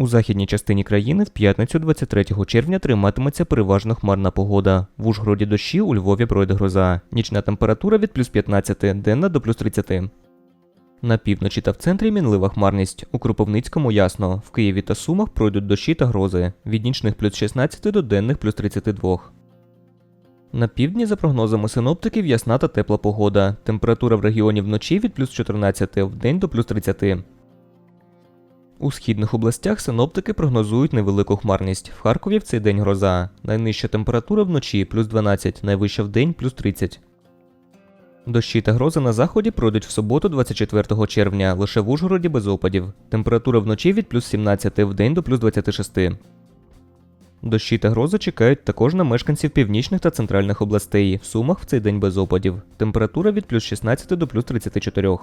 У західній частині країни в п'ятницю 23 червня триматиметься переважно хмарна погода. В Ужгороді дощі, у Львові пройде гроза. Нічна температура від плюс 15, денна до плюс 30. На півночі та в центрі мінлива хмарність. У Кропивницькому ясно. В Києві та Сумах пройдуть дощі та грози. Від нічних плюс 16 до денних плюс 32. На півдні, за прогнозами синоптиків, ясна та тепла погода. Температура в регіоні вночі від плюс 14, в день до плюс 30. У східних областях синоптики прогнозують невелику хмарність. В Харкові в цей день гроза. Найнижча температура вночі плюс 12, найвища в день плюс 30. Дощі та грози на заході пройдуть в суботу 24 червня, лише в Ужгороді без опадів. Температура вночі від плюс 17 в день до плюс 26. Дощі та грози чекають також на мешканців північних та центральних областей. В Сумах в цей день без опадів. Температура від плюс 16 до плюс 34.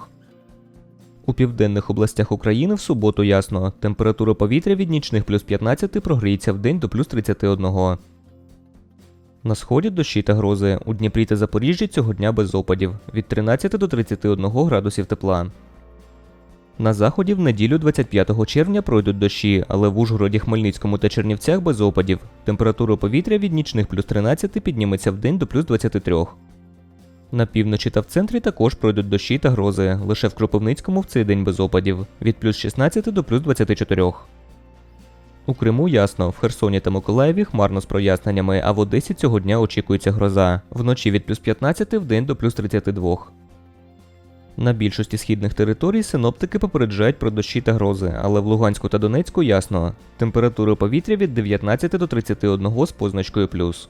У південних областях України в суботу ясно. Температура повітря від нічних плюс 15 прогріється в день до плюс 31. На сході дощі та грози. У Дніпрі та Запоріжжі цього дня без опадів. Від 13 до 31 градусів тепла. На заході в неділю 25 червня пройдуть дощі, але в Ужгороді, Хмельницькому та Чернівцях без опадів. Температура повітря від нічних плюс 13 підніметься в день до плюс 23. На півночі та в центрі також пройдуть дощі та грози. Лише в Кропивницькому в цей день без опадів. Від плюс 16 до плюс 24. У Криму ясно, в Херсоні та Миколаєві хмарно з проясненнями, а в Одесі цього дня очікується гроза. Вночі від плюс 15 в день до плюс 32. На більшості східних територій синоптики попереджають про дощі та грози, але в Луганську та Донецьку ясно. Температура повітря від 19 до 31 з позначкою плюс.